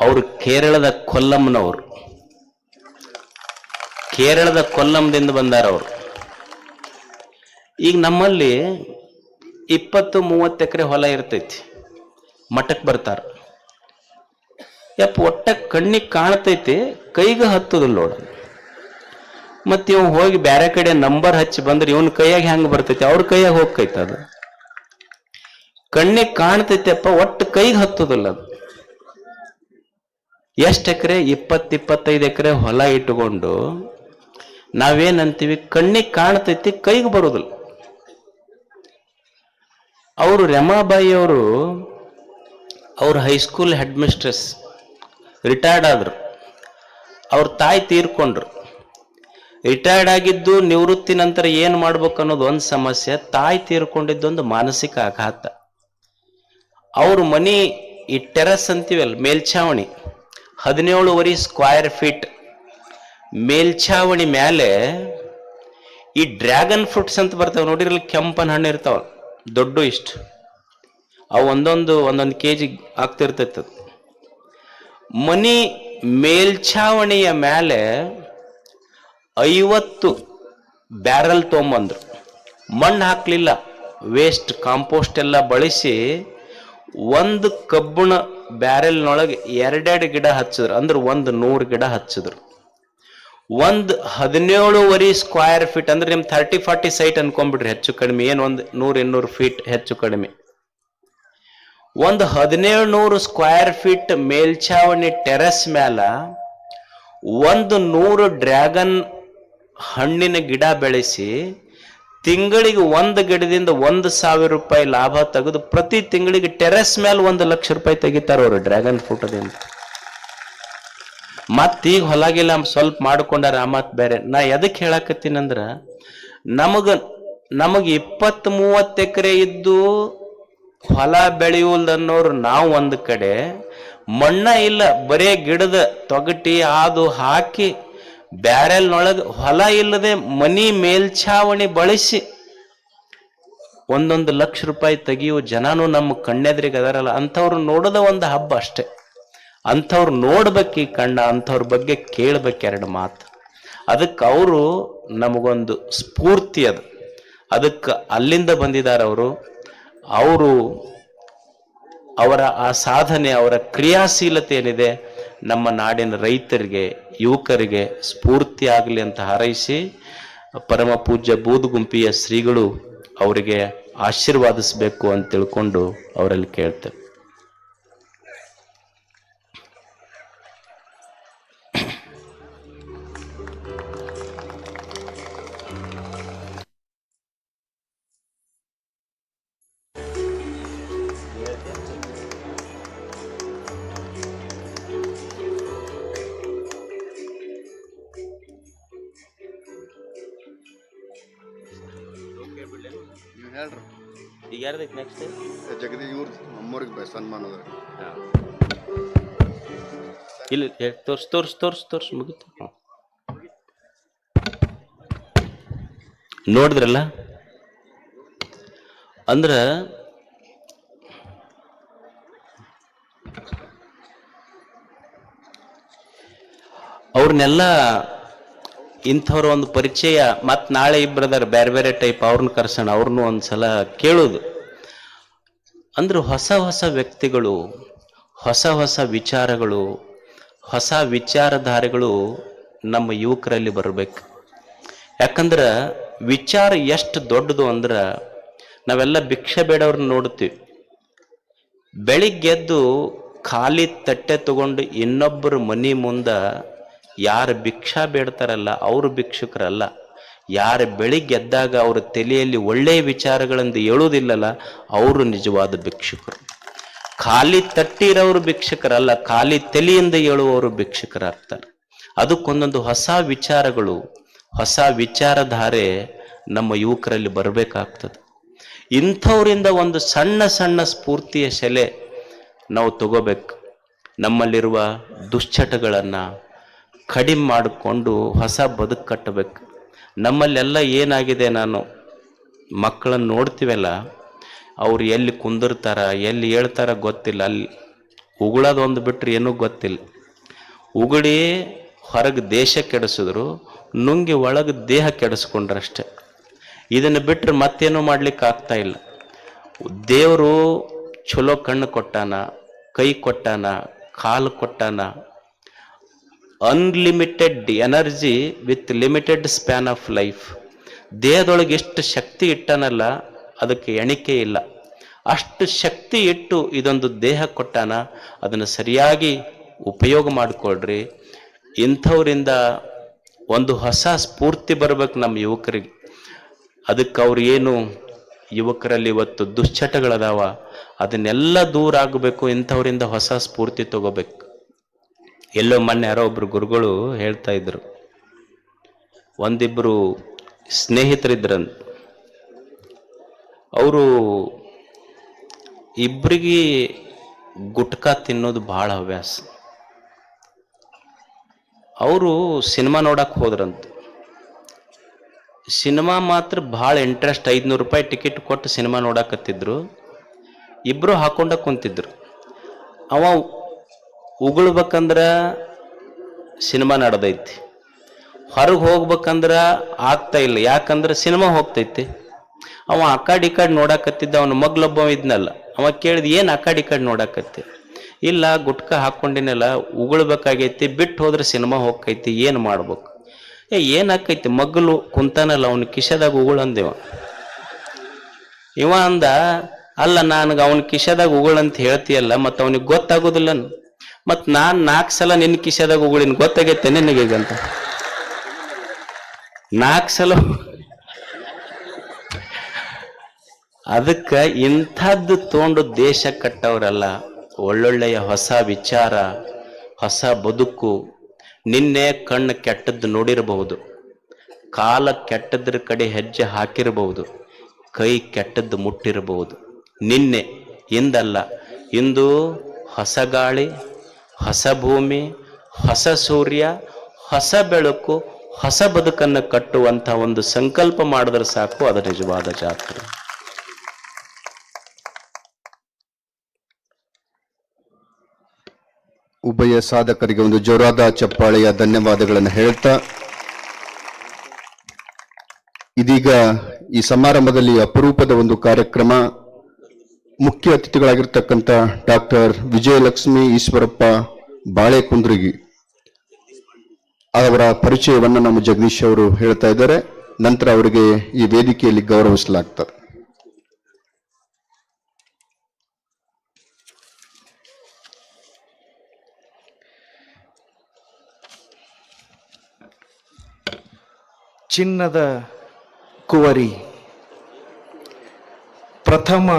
ಅವರು ಕೇರಳದ ಕೊಲ್ಲಂನವರು. ಕೇರಳದ ಕೊಲ್ಲಂದಿಂದ ಬಂದಾರ ಅವರು. ಈಗ ನಮ್ಮಲ್ಲಿ ಇಪ್ಪತ್ತು ಮೂವತ್ತು ಎಕರೆ ಹೊಲ ಇರ್ತೈತಿ. ಮಠಕ್ಕೆ ಬರ್ತಾರ. ಯಪ್ಪ, ಒಟ್ಟ ಕಣ್ಣಿಗೆ ಕಾಣ್ತೈತಿ, ಕೈಗೆ ಹತ್ತದಿಲ್ಲ ನೋಡ. ಮತ್ತೆ ಇವ್ ಹೋಗಿ ಬೇರೆ ಕಡೆ ನಂಬರ್ ಹಚ್ಚಿ ಬಂದ್ರೆ ಇವನ್ ಕೈಯಾಗ ಹೆಂಗ್ ಬರ್ತೈತಿ? ಅವ್ರ ಕೈಯಾಗ ಹೋಗ್ತೈತೆ ಅದು. ಕಣ್ಣಿಗೆ ಕಾಣ್ತೈತಪ್ಪ ಒಟ್ಟು ಕೈಗೆ ಹತ್ತದಿಲ್ಲ ಅದು. ಎಷ್ಟು ಎಕರೆ? ಇಪ್ಪತ್ತು ಇಪ್ಪತ್ತೈದು ಎಕರೆ ಹೊಲ ಇಟ್ಟುಕೊಂಡು ನಾವೇನಂತೀವಿ? ಕಣ್ಣಿಗೆ ಕಾಣ್ತೈತಿ, ಕೈಗೆ ಬರೋದಿಲ್ಲ. ಅವರು ರಮಾಬಾಯಿ ಅವರು ಅವ್ರ ಹೈಸ್ಕೂಲ್ ಹೆಡ್ ಮಿಸ್ಟ್ರೆಸ್ ರಿಟೈರ್ಡ್ ಆದ್ರು. ಅವ್ರ ತಾಯಿ ತೀರ್ಕೊಂಡ್ರು. ರಿಟೈರ್ಡ್ ಆಗಿದ್ದು ನಿವೃತ್ತಿ ನಂತರ ಏನು ಮಾಡ್ಬೇಕು ಅನ್ನೋದು ಒಂದು ಸಮಸ್ಯೆ. ತಾಯಿ ತೀರ್ಕೊಂಡಿದ್ದೊಂದು ಮಾನಸಿಕ ಆಘಾತ. ಅವ್ರ ಮನಿ ಈ ಟೆರಸ್ ಅಂತೀವಲ್ಲ, ಮೇಲ್ಛಾವಣಿ. ಹದಿನೇಳುವರೆ ಸ್ಕ್ವೈರ್ ಫೀಟ್ ಮೇಲ್ಛಾವಣಿ ಮೇಲೆ ಈ ಡ್ರ್ಯಾಗನ್ ಫ್ರೂಟ್ಸ್ ಅಂತ ಬರ್ತಾವೆ ನೋಡಿರಲಿ ಕೆಂಪನ ಹಣ್ಣು ಇರ್ತಾವ ದೊಡ್ಡ ಇಷ್ಟು ಅವು ಒಂದೊಂದು ಒಂದೊಂದು ಕೆ ಜಿ ಆಗ್ತಿರ್ತೈತೆ. ಮನಿ ಮೇಲ್ಛಾವಣಿಯ ಮೇಲೆ ಐವತ್ತು ಬ್ಯಾರಲ್ ತೊಗೊಂಬಂದ್ರು ಮಣ್ಣು ಹಾಕಲಿಲ್ಲ ವೇಸ್ಟ್ ಕಾಂಪೋಸ್ಟ್ ಎಲ್ಲ ಬಳಸಿ ಒಂದು ಕಬ್ಬಣ ಬ್ಯಾರೆಲ್ನೊಳಗೆ ಎರಡೆರಡು ಗಿಡ ಹಚ್ಚಿದ್ರು. ಅಂದ್ರೆ ಒಂದು ನೂರು ಗಿಡ ಹಚ್ಚಿದ್ರು. ಒಂದು ಹದಿನೇಳುವರೆ ಸ್ಕ್ವೇರ್ ಫೀಟ್ ಅಂದ್ರೆ ನಿಮ್ ಥರ್ಟಿ ಫಾರ್ಟಿ ಸೈಟ್ ಅನ್ಕೊಂಡ್ಬಿಡ್ರಿ. ಹೆಚ್ಚು ಕಡಿಮೆ, ಏನು ಒಂದು ನೂರು ಇನ್ನೂರು ಫೀಟ್ ಹೆಚ್ಚು ಕಡಿಮೆ. ಒಂದು ಹದಿನೇಳು ನೂರು ಸ್ಕ್ವೈರ್ ಫೀಟ್ ಮೇಲ್ಛಾವಣಿ ಟೆರೆಸ್ ಮ್ಯಾಲ ಒಂದು ನೂರು ಡ್ರ್ಯಾಗನ್ ಹಣ್ಣಿನ ಗಿಡ ಬೆಳೆಸಿ ತಿಂಗಳಿಗೆ ಒಂದು ಗಿಡದಿಂದ ಒಂದು ಸಾವಿರ ರೂಪಾಯಿ ಲಾಭ ತೆಗೆದು ಪ್ರತಿ ತಿಂಗಳಿಗೆ ಟೆರೆಸ್ ಮೇಲೆ ಒಂದು ಲಕ್ಷ ರೂಪಾಯಿ ತೆಗಿತಾರ ಅವರು ಡ್ರ್ಯಾಗನ್ ಫ್ರೂಟದಿಂದ. ಮತ್ತೀಗ ಹೊಲಗಿಲ್ಲ ಸ್ವಲ್ಪ ಮಾಡ್ಕೊಂಡಾರ ಮಾತ್ ಬೇರೆ. ನಾ ಎದಕ್ಕೆ ಹೇಳಕತ್ತೀನಂದ್ರ ನಮಗ, ನಮಗೆ ಇಪ್ಪತ್ ಮೂವತ್ತು ಎಕರೆ ಇದ್ದು ಹೊಲ ಬೆಳೆಯುವುದನ್ನೋರು ನಾವು ಒಂದು ಕಡೆ, ಮಣ್ಣ ಇಲ್ಲ, ಬರೇ ಗಿಡದ ತೊಗಟಿ ಅದು ಹಾಕಿ ಬ್ಯಾರೆಲ್ನೊಳಗೆ ಹೊಲ ಇಲ್ಲದೆ ಮನಿ ಮೇಲ್ಛಾವಣಿ ಬಳಸಿ ಒಂದೊಂದು ಲಕ್ಷ ರೂಪಾಯಿ ತೆಗೆಯುವ ಜನನು ನಮ್ಮ ಕಣ್ಣೆದ್ರಿಗೆ ಅದಾರಲ್ಲ, ಅಂಥವ್ರು ನೋಡದ ಒಂದು ಹಬ್ಬ ಅಷ್ಟೇ. ಅಂಥವ್ರು ನೋಡ್ಬೇಕು ಈ ಕಣ್ಣ, ಅಂಥವ್ರ ಬಗ್ಗೆ ಕೇಳ್ಬೇಕು ಎರಡು ಮಾತು. ಅದಕ್ಕೆ ಅವರು ನಮಗೊಂದು ಸ್ಫೂರ್ತಿ ಅದು. ಅದಕ್ಕೆ ಅಲ್ಲಿಂದ ಬಂದಿದ್ದಾರೆ ಅವರು. ಅವರು ಅವರ ಆ ಸಾಧನೆ, ಅವರ ಕ್ರಿಯಾಶೀಲತೆ ಏನಿದೆ ನಮ್ಮ ನಾಡಿನ ರೈತರಿಗೆ, ಯುವಕರಿಗೆ ಸ್ಫೂರ್ತಿ ಆಗಲಿ ಅಂತ ಹಾರೈಸಿ ಪರಮ ಪೂಜ್ಯ ಬೂದುಗುಂಪಿಯ ಶ್ರೀಗಳು ಅವರಿಗೆ ಆಶೀರ್ವಾದಿಸಬೇಕು ಅಂತ ತಿಳ್ಕೊಂಡು ಅವರಲ್ಲಿ ಕೇಳ್ತೇವೆ. ಯಾರ್ದೈತೆ ನೆಕ್ಸ್ಟ್ ಜಗದಿ ಇವ್ರ ನಮ್ಮವ್ರಿಗೆ ಸನ್ಮಾನ ಅದ ಇಲ್ಲಿ ತೋರ್ಸ್ ತೋರ್ಸ್ ತೋರ್ಸ್ ತೋರ್ಸ್ ಮುಗಿತು. ನೋಡಿದ್ರಲ್ಲ? ಅಂದ್ರ ಅವ್ರನ್ನೆಲ್ಲ ಇಂಥವ್ರ ಒಂದು ಪರಿಚಯ ಮತ್ತು ನಾಳೆ ಇಬ್ಬರದಾರ ಬೇರೆ ಬೇರೆ ಟೈಪ್ ಅವ್ರನ್ನ ಕರ್ಸೋಣ ಅವ್ರನ್ನೂ ಒಂದ್ಸಲ ಕೇಳೋದು. ಅಂದ್ರೆ ಹೊಸ ಹೊಸ ವ್ಯಕ್ತಿಗಳು, ಹೊಸ ಹೊಸ ವಿಚಾರಗಳು, ಹೊಸ ವಿಚಾರಧಾರೆಗಳು ನಮ್ಮ ಯುವಕರಲ್ಲಿ ಬರಬೇಕು. ಯಾಕಂದ್ರೆ ವಿಚಾರ ಎಷ್ಟು ದೊಡ್ಡದು ಅಂದ್ರೆ ನಾವೆಲ್ಲ ಭಿಕ್ಷೆ ಬೇಡವ್ರನ್ನ ನೋಡ್ತೀವಿ ಬೆಳಿಗ್ಗೆದ್ದು ಖಾಲಿ ತಟ್ಟೆ ತಗೊಂಡು ಇನ್ನೊಬ್ಬರ ಮನಿ ಮುಂದ ಯಾರು ಭಿಕ್ಷಾ ಬೇಡ್ತಾರಲ್ಲ, ಅವರು ಭಿಕ್ಷುಕರಲ್ಲ. ಯಾರು ಬೆಳಿಗ್ಗೆ ಎದ್ದಾಗ ಅವ್ರ ತಲೆಯಲ್ಲಿ ಒಳ್ಳೆಯ ವಿಚಾರಗಳಿಂದ ಹೇಳುವುದಿಲ್ಲಲ್ಲ, ಅವರು ನಿಜವಾದ ಭಿಕ್ಷುಕರು. ಖಾಲಿ ತಟ್ಟಿರೋರು ಭಿಕ್ಷುಕರಲ್ಲ, ಖಾಲಿ ತಲೆಯಿಂದ ಹೇಳುವವರು ಭಿಕ್ಷುಕರಾಗ್ತಾರೆ. ಅದಕ್ಕೊಂದೊಂದು ಹೊಸ ವಿಚಾರಗಳು, ಹೊಸ ವಿಚಾರಧಾರೆ ನಮ್ಮ ಯುವಕರಲ್ಲಿ ಬರಬೇಕಾಗ್ತದೆ. ಇಂಥವರಿಂದ ಒಂದು ಸಣ್ಣ ಸಣ್ಣ ಸ್ಫೂರ್ತಿಯ ಸೆಲೆ ನಾವು ತಗೋಬೇಕು. ನಮ್ಮಲ್ಲಿರುವ ದುಶ್ಚಟಗಳನ್ನು ಕಡಿಮೆ ಮಾಡಿಕೊಂಡು ಹೊಸ ಬದುಕು ಕಟ್ಟಬೇಕು. ನಮ್ಮಲ್ಲೆಲ್ಲ ಏನಾಗಿದೆ ನಾನು? ಮಕ್ಕಳನ್ನು ನೋಡ್ತೀವಲ್ಲ, ಅವ್ರು ಎಲ್ಲಿ ಕುಂದಿರ್ತಾರ, ಎಲ್ಲಿ ಹೇಳ್ತಾರ ಗೊತ್ತಿಲ್ಲ. ಅಲ್ಲಿ ಉಗುಳೋದೊಂದು ಬಿಟ್ಟರೆ ಏನೂ ಗೊತ್ತಿಲ್ಲ. ಉಗುಳಿ ಹೊರಗೆ ದೇಶ ಕೆಡಿಸಿದ್ರು, ನುಂಗಿ ಒಳಗೆ ದೇಹ ಕೆಡಿಸ್ಕೊಂಡ್ರಷ್ಟೆ. ಇದನ್ನು ಬಿಟ್ಟರೆ ಮತ್ತೇನೂ ಮಾಡ್ಲಿಕ್ಕೆ ಆಗ್ತಾ ಇಲ್ಲ. ದೇವರು ಚಲೋ ಕಣ್ಣು ಕೊಟ್ಟಾನ, ಕೈ ಕೊಟ್ಟಾನ, ಕಾಲು ಕೊಟ್ಟಾನ unlimited energy with limited span of life ದೇಹದೊಳಗೆ ಎಷ್ಟು ಶಕ್ತಿ ಇಟ್ಟನಲ್ಲ, ಅದಕ್ಕೆ ಎಣಿಕೆ ಇಲ್ಲ. ಅಷ್ಟು ಶಕ್ತಿ ಇಟ್ಟು ಇದೊಂದು ದೇಹ ಕೊಟ್ಟಾನ, ಅದನ್ನು ಸರಿಯಾಗಿ ಉಪಯೋಗ ಮಾಡಿಕೊಳ್ರಿ. ಇಂಥವರಿಂದ ಒಂದು ಹೊಸ ಸ್ಫೂರ್ತಿ ಬರ್ಬೇಕು ನಮ್ಮ ಯುವಕರಿಗೆ. ಅದಕ್ಕೆ ಅವ್ರು ಏನು ಯುವಕರಲ್ಲಿ ಇವತ್ತು ದುಶ್ಚಟಗಳದಾವ, ಅದನ್ನೆಲ್ಲ ದೂರ ಆಗಬೇಕು, ಇಂಥವರಿಂದ ಹೊಸ ಸ್ಫೂರ್ತಿ ತಗೋಬೇಕು. ಎಲ್ಲೋ ಮೊನ್ನೆ ಯಾರೋ ಒಬ್ರು ಗುರುಗಳು ಹೇಳ್ತಾ ಇದ್ರು. ಒಂದಿಬ್ರು ಸ್ನೇಹಿತರಿದ್ರಂತ. ಅವರು ಇಬ್ಬರಿಗೆ ಗುಟ್ಕಾ ತಿನ್ನೋದು ಭಾಳ ಹವ್ಯಾಸ. ಅವರು ಸಿನಿಮಾ ನೋಡಕ್ಕೆ ಹೋದ್ರಂತ. ಸಿನಿಮಾ ಮಾತ್ರ ಭಾಳ ಇಂಟ್ರೆಸ್ಟ್, ಐದುನೂರು ರೂಪಾಯಿ ಟಿಕೆಟ್ ಕೊಟ್ಟು ಸಿನಿಮಾ ನೋಡಕತ್ತಿದ್ರು. ಇಬ್ಬರು ಹಾಕೊಂಡ ಕುಂತಿದ್ರು. ಅವ ಉಗುಳ್ಬೇಕಂದ್ರ ಸಿನಿಮಾ ನಡೆದೈತಿ. ಹೊರಗೆ ಹೋಗ್ಬೇಕಂದ್ರೆ ಆಗ್ತಾ ಇಲ್ಲ. ಯಾಕಂದ್ರೆ ಸಿನಿಮಾ ಹೋಗ್ತೈತಿ. ಅವ ಆ ಕಡೆ ನೋಡಕತ್ತಿದ್ದ, ಅವನ ಮಗ್ಲೊಬ್ಬ ಇದ್ನಲ್ಲ, ಅವ ಕೇಳಿದ, ಏನು ಆ ಕಡೆ ನೋಡಕತ್ತಿ? ಇಲ್ಲ, ಗುಟ್ಕ ಹಾಕೊಂಡಿನಲ್ಲ, ಉಗುಳ್ಬೇಕಾಗೈತಿ ಬಿಟ್ಟು ಹೋದ್ರೆ ಸಿನಿಮಾ ಹೋಗ್ತೈತಿ, ಏನು ಮಾಡ್ಬೇಕು? ಏ ಏನು ಆಕೈತಿ ಮಗ್ಲು ಕುಂತಾನಲ್ಲ, ಅವನ ಕಿಶದಾಗ ಉಗುಳಂದೇವ ಇವ. ಅಂದ, ಅಲ್ಲ, ನನಗೆ ಅವನ ಕಿಶದಾಗ ಉಗುಳಂತ ಹೇಳ್ತೀಯಲ್ಲ ಮತ್ತು ಅವನಿಗೆ ಗೊತ್ತಾಗೋದಿಲ್ಲ ಮತ್ತು ನಾನು ನಾಲ್ಕು ಸಲ ನಿನ್ನ ಕಿಶದಾಗ ಉಗುಳಿನ ಗೊತ್ತಾಗೈತೆ ನಿನಗೀಗಂತ. ನಾಲ್ಕು ಸಲ ಅದಕ್ಕೆ ಇಂಥದ್ದು ತೊಗೊಂಡು ದೇಶ ಕಟ್ಟವರಲ್ಲ, ಒಳ್ಳೊಳ್ಳೆಯ ಹೊಸ ವಿಚಾರ, ಹೊಸ ಬದುಕು, ನಿನ್ನೆ ಕಣ್ಣು ಕೆಟ್ಟದ್ದು ನೋಡಿರಬಹುದು, ಕಾಲ ಕೆಟ್ಟದ್ರ ಕಡೆ ಹೆಜ್ಜೆ ಹಾಕಿರಬಹುದು, ಕೈ ಕೆಟ್ಟದ್ದು ಮುಟ್ಟಿರಬಹುದು. ನಿನ್ನೆ ಇಂದಲ್ಲ, ಇಂದು ಹೊಸ ಗಾಳಿ ಹೊಸ ಭೂಮಿ, ಹೊಸ ಸೂರ್ಯ, ಹೊಸ ಬೆಳಕು, ಹೊಸ ಬದುಕನ್ನು ಕಟ್ಟುವಂಥ ಒಂದು ಸಂಕಲ್ಪ ಮಾಡಿದ್ರೆ ಸಾಕು, ಅದು ನಿಜವಾದ ಜಾತ್ರೆ. ಉಭಯ ಸಾಧಕರಿಗೆ ಒಂದು ಜೋರಾದ ಚಪ್ಪಾಳೆಯ ಧನ್ಯವಾದಗಳನ್ನು ಹೇಳ್ತಾ, ಇದೀಗ ಈ ಸಮಾರಂಭದಲ್ಲಿ ಅಪರೂಪದ ಒಂದು ಕಾರ್ಯಕ್ರಮ ಮುಖ್ಯ ಅತಿಥಿಗಳಾಗಿರ್ತಕ್ಕಂಥ ಡಾಕ್ಟರ್ ವಿಜಯಲಕ್ಷ್ಮಿ ಈಶ್ವರಪ್ಪ ಬಾಳೆಕುಂದ್ರಿಗಿ ಅವರ ಪರಿಚಯವನ್ನು ನಮ್ಮ ಜಗದೀಶ್ ಅವರು ಹೇಳ್ತಾ ಇದ್ದಾರೆ. ನಂತರ ಅವರಿಗೆ ಈ ವೇದಿಕೆಯಲ್ಲಿ ಗೌರವಿಸಲಾಗ್ತದೆ. ಚಿನ್ನದ ಕುವರಿ ಪ್ರಥಮ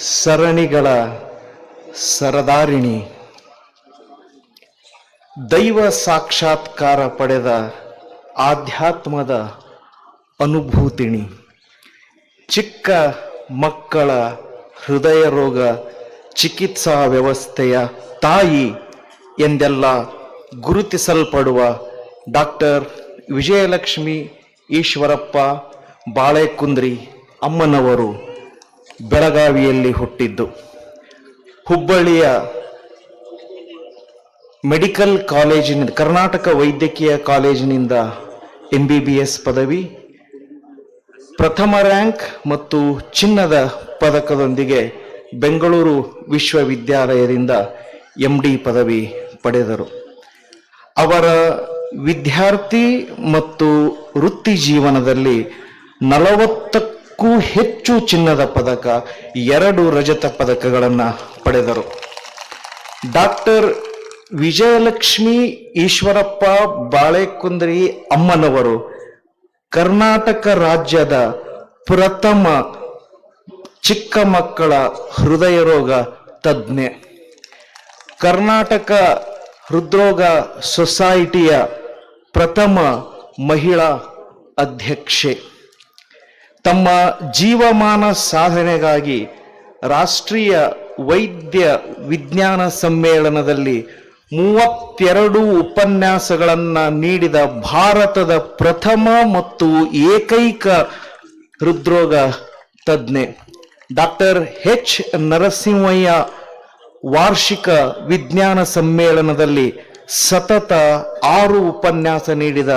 ಸರಣಿಗಳ ಸರದಾರಿಣಿ. ದೈವ ಸಾಕ್ಷಾತ್ಕಾರ ಪಡೆದ ಆಧ್ಯಾತ್ಮದ ಅನುಭೂತಿಣಿ. ಚಿಕ್ಕ ಮಕ್ಕಳ ಹೃದಯ ರೋಗ ಚಿಕಿತ್ಸಾ ವ್ಯವಸ್ಥೆಯ ತಾಯಿ ಎಂದೆಲ್ಲ ಗುರುತಿಸಲ್ಪಡುವ ಡಾಕ್ಟರ್ ವಿಜಯಲಕ್ಷ್ಮಿ ಈಶ್ವರಪ್ಪ ಬಾಳೆಕುಂದ್ರಿ ಅಮ್ಮನವರು ಬೆಳಗಾವಿಯಲ್ಲಿ ಹುಟ್ಟಿದ್ದು. ಹುಬ್ಬಳ್ಳಿಯ ಮೆಡಿಕಲ್ ಕಾಲೇಜಿನ ಕರ್ನಾಟಕ ವೈದ್ಯಕೀಯ ಕಾಲೇಜಿನಿಂದ ಎಂ ಬಿ ಬಿ ಎಸ್ ಪದವಿ. ಪ್ರಥಮ ರ್ಯಾಂಕ್ ಮತ್ತು ಚಿನ್ನದ ಪದಕದೊಂದಿಗೆ ಬೆಂಗಳೂರು ವಿಶ್ವವಿದ್ಯಾಲಯದಿಂದ ಎಂ ಡಿ ಪದವಿ ಪಡೆದರು. ಅವರ ವಿದ್ಯಾರ್ಥಿ ಮತ್ತು ವೃತ್ತಿ ಜೀವನದಲ್ಲಿ ನಲವತ್ತಕ್ಕೂ ಹೆಚ್ಚು ಚಿನ್ನದ ಪದಕ, ಎರಡು ರಜತ ಪದಕಗಳನ್ನು ಪಡೆದರು. ಡಾಕ್ಟರ್ ವಿಜಯಲಕ್ಷ್ಮಿ ಈಶ್ವರಪ್ಪ ಬಾಳೆಕುಂದ್ರಿ ಅಮ್ಮನವರು ಕರ್ನಾಟಕ ರಾಜ್ಯದ ಪ್ರಥಮ ಚಿಕ್ಕ ಮಕ್ಕಳ ಹೃದಯ ರೋಗ ತಜ್ಞೆ. ಕರ್ನಾಟಕ ಹೃದ್ರೋಗ ಸೊಸೈಟಿಯ ಪ್ರಥಮ ಮಹಿಳಾ ಅಧ್ಯಕ್ಷೆ. ತಮ್ಮ ಜೀವಮಾನ ಸಾಧನೆಗಾಗಿ ರಾಷ್ಟ್ರೀಯ ವೈದ್ಯ ವಿಜ್ಞಾನ ಸಮ್ಮೇಳನದಲ್ಲಿ ಮೂವತ್ತೆರಡು ಉಪನ್ಯಾಸಗಳನ್ನು ನೀಡಿದ ಭಾರತದ ಪ್ರಥಮ ಮತ್ತು ಏಕೈಕ ಹೃದ್ರೋಗ ತಜ್ಞೆ ಡಾಕ್ಟರ್ ಎಚ್ ನರಸಿಂಹಯ್ಯ ವಾರ್ಷಿಕ ವಿಜ್ಞಾನ ಸಮ್ಮೇಳನದಲ್ಲಿ ಸತತ ಆರು ಉಪನ್ಯಾಸ ನೀಡಿದ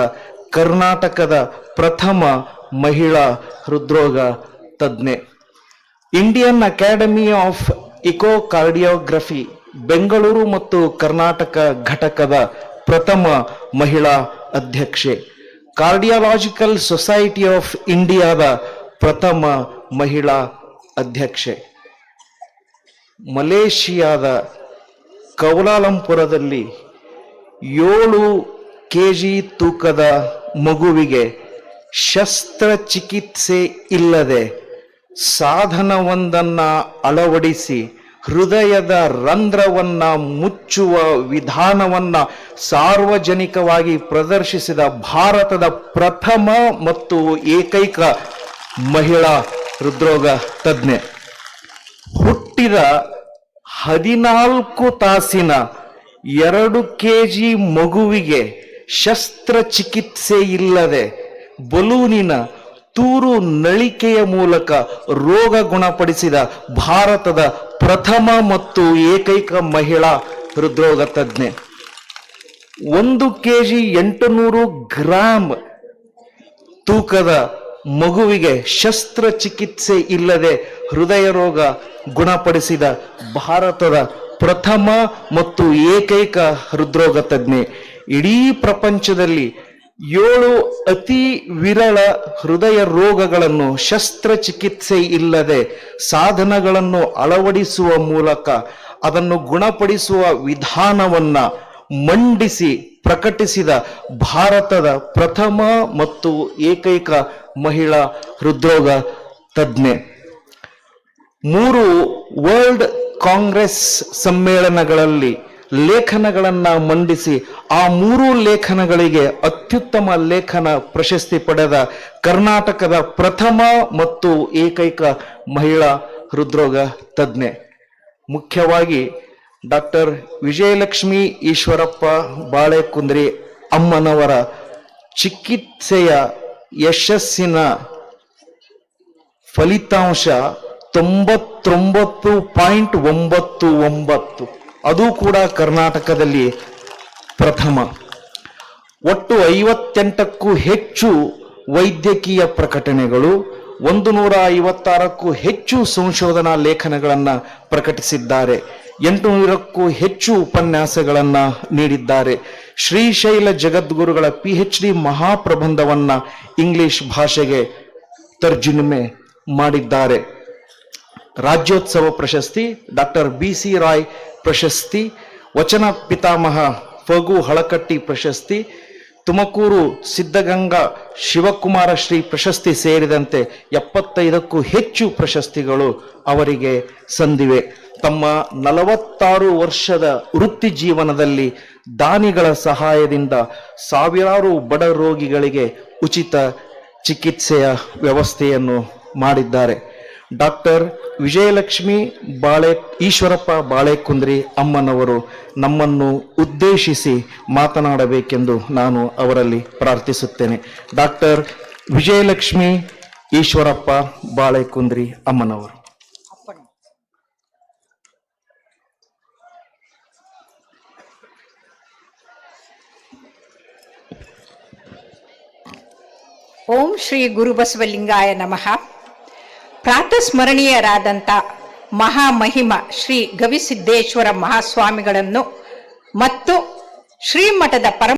ಕರ್ನಾಟಕದ ಪ್ರಥಮ ಮಹಿಳಾ ಹೃದ್ರೋಗ ತಜ್ಞೆ. Indian academy of echocardiography Bengaluru ಮತ್ತು ಕರ್ನಾಟಕ ಘಟಕದ ಪ್ರಥಮ ಮಹಿಳಾ ಅಧ್ಯಕ್ಷೆ. ಕಾರ್ಡಿಯಾಲಜಿಕಲ್ ಸೊಸೈಟಿ ಆಫ್ ಇಂಡಿಯಾದ ಪ್ರಥಮ ಮಹಿಳಾ ಅಧ್ಯಕ್ಷೆ. ಮಲೇಷಿಯಾದ ಕೌಲಾಲಂಪುರದಲ್ಲಿ ಏಳು ಕೆಜಿ ತೂಕದ ಮಗುವಿಗೆ ಶಸ್ತ್ರಚಿಕಿತ್ಸೆ ಇಲ್ಲದೆ ಸಾಧನವೊಂದನ್ನ ಅಳವಡಿಸಿ ಹೃದಯದ ರಂಧ್ರವನ್ನ ಮುಚ್ಚುವ ವಿಧಾನವನ್ನ ಸಾರ್ವಜನಿಕವಾಗಿ ಪ್ರದರ್ಶಿಸಿದ ಭಾರತದ ಪ್ರಥಮ ಮತ್ತು ಏಕೈಕ ಮಹಿಳಾ ಹೃದ್ರೋಗ ತಜ್ಞೆ. ಹುಟ್ಟಿದ ಹದಿನಾಲ್ಕು ತಾಸಿನ ಎರಡು ಕೆಜಿ ಮಗುವಿಗೆ ಶಸ್ತ್ರಚಿಕಿತ್ಸೆ ಇಲ್ಲದೆ ಬಲೂನಿನ ತೂರು ನಳಿಕೆಯ ಮೂಲಕ ರೋಗ ಗುಣಪಡಿಸಿದ ಭಾರತದ ಪ್ರಥಮ ಮತ್ತು ಏಕೈಕ ಮಹಿಳಾ ಹೃದ್ರೋಗ ತಜ್ಞೆ. ಒಂದು ಕೆಜಿ ಎಂಟುನೂರು ಗ್ರಾಂ ತೂಕದ ಮಗುವಿಗೆ ಶಸ್ತ್ರಚಿಕಿತ್ಸೆ ಇಲ್ಲದೆ ಹೃದಯ ರೋಗ ಗುಣಪಡಿಸಿದ ಭಾರತದ ಪ್ರಥಮ ಮತ್ತು ಏಕೈಕ ಹೃದ್ರೋಗ ತಜ್ಞೆ. ಇಡೀ ಪ್ರಪಂಚದಲ್ಲಿ ಏಳು ಅತಿ ವಿರಳ ಹೃದಯ ರೋಗಗಳನ್ನು ಶಸ್ತ್ರಚಿಕಿತ್ಸೆ ಇಲ್ಲದೆ ಸಾಧನಗಳನ್ನು ಅಳವಡಿಸುವ ಮೂಲಕ ಅದನ್ನು ಗುಣಪಡಿಸುವ ವಿಧಾನವನ್ನ ಮಂಡಿಸಿ ಪ್ರಕಟಿಸಿದ ಭಾರತದ ಪ್ರಥಮ ಮತ್ತು ಏಕೈಕ ಮಹಿಳಾ ಹೃದ್ರೋಗ ತಜ್ಞೆ. ಮೂರು ವರ್ಲ್ಡ್ ಕಾಂಗ್ರೆಸ್ ಸಮ್ಮೇಳನಗಳಲ್ಲಿ ಲೇಖನಗಳನ್ನ ಮಂಡಿಸಿ ಆ ಮೂರು ಲೇಖನಗಳಿಗೆ ಅತ್ಯುತ್ತಮ ಲೇಖನ ಪ್ರಶಸ್ತಿ ಪಡೆದ ಕರ್ನಾಟಕದ ಪ್ರಥಮ ಮತ್ತು ಏಕೈಕ ಮಹಿಳಾ ಹೃದ್ರೋಗ ತಜ್ಞೆ. ಮುಖ್ಯವಾಗಿ ಡಾಕ್ಟರ್ ವಿಜಯಲಕ್ಷ್ಮಿ ಈಶ್ವರಪ್ಪ ಬಾಳೆಕುಂದ್ರಿ ಅಮ್ಮನವರ ಚಿಕಿತ್ಸೆಯ ಯಶಸ್ಸಿನ ಫಲಿತಾಂಶ ತೊಂಬತ್ತೊಂಬತ್ತು ಪಾಯಿಂಟ್ ಒಂಬತ್ತು ಒಂಬತ್ತು. ಅದು ಕೂಡ ಕರ್ನಾಟಕದಲ್ಲಿ ಪ್ರಥಮ. ಒಟ್ಟು ಐವತ್ತೆಂಟಕ್ಕೂ ಹೆಚ್ಚು ವೈದ್ಯಕೀಯ ಪ್ರಕಟಣೆಗಳು, ಒಂದು ನೂರ ಐವತ್ತಾರಕ್ಕೂ ಹೆಚ್ಚು ಸಂಶೋಧನಾ ಲೇಖನಗಳನ್ನು ಪ್ರಕಟಿಸಿದ್ದಾರೆ, ಎಂಟುನೂರಕ್ಕೂ ಹೆಚ್ಚು ಉಪನ್ಯಾಸಗಳನ್ನು ನೀಡಿದ್ದಾರೆ. ಶ್ರೀಶೈಲ ಜಗದ್ಗುರುಗಳ ಪಿ ಎಚ್ ಡಿ ಮಹಾಪ್ರಬಂಧವನ್ನು ಇಂಗ್ಲಿಷ್ ಭಾಷೆಗೆ ತರ್ಜುಮೆ ಮಾಡಿದ್ದಾರೆ. ರಾಜ್ಯೋತ್ಸವ ಪ್ರಶಸ್ತಿ, ಡಾಕ್ಟರ್ ಬಿ ಸಿ ರಾಯ್ ಪ್ರಶಸ್ತಿ, ವಚನ ಪಿತಾಮಹ ಫಗು ಹಳಕಟ್ಟಿ ಪ್ರಶಸ್ತಿ, ತುಮಕೂರು ಸಿದ್ಧಗಂಗಾ ಶಿವಕುಮಾರ ಶ್ರೀ ಪ್ರಶಸ್ತಿ ಸೇರಿದಂತೆ ಎಪ್ಪತ್ತೈದಕ್ಕೂ ಹೆಚ್ಚು ಪ್ರಶಸ್ತಿಗಳು ಅವರಿಗೆ ಸಂದಿವೆ. ತಮ್ಮ ನಲವತ್ತಾರು ವರ್ಷದ ವೃತ್ತಿ ಜೀವನದಲ್ಲಿ ದಾನಿಗಳ ಸಹಾಯದಿಂದ ಸಾವಿರಾರು ಬಡ ರೋಗಿಗಳಿಗೆ ಉಚಿತ ಚಿಕಿತ್ಸೆಯ ವ್ಯವಸ್ಥೆಯನ್ನು ಮಾಡಿದ್ದಾರೆ. ಡಾಕ್ಟರ್ ವಿಜಯಲಕ್ಷ್ಮಿ ಬಾಳೆ ಈಶ್ವರಪ್ಪ ಬಾಳೆಕುಂದ್ರಿ ಅಮ್ಮನವರು ನಮ್ಮನ್ನು ಉದ್ದೇಶಿಸಿ ಮಾತನಾಡಬೇಕೆಂದು ನಾನು ಅವರಲ್ಲಿ ಪ್ರಾರ್ಥಿಸುತ್ತೇನೆ. ಡಾಕ್ಟರ್ ವಿಜಯಲಕ್ಷ್ಮಿ ಈಶ್ವರಪ್ಪ ಬಾಳೆಕುಂದ್ರಿ ಅಮ್ಮನವರು. ಓಂ ಶ್ರೀ ಗುರುಬಸವಲಿಂಗಾಯ ನಮಃ. ಪ್ರಾತಸ್ಮರಣೀಯರಾದಂಥ ಮಹಾಮಹಿಮ ಶ್ರೀ ಗವಿಸಿದ್ದೇಶ್ವರ ಮಹಾಸ್ವಾಮಿಗಳನ್ನು ಮತ್ತು ಶ್ರೀಮಠದ ಪರಮ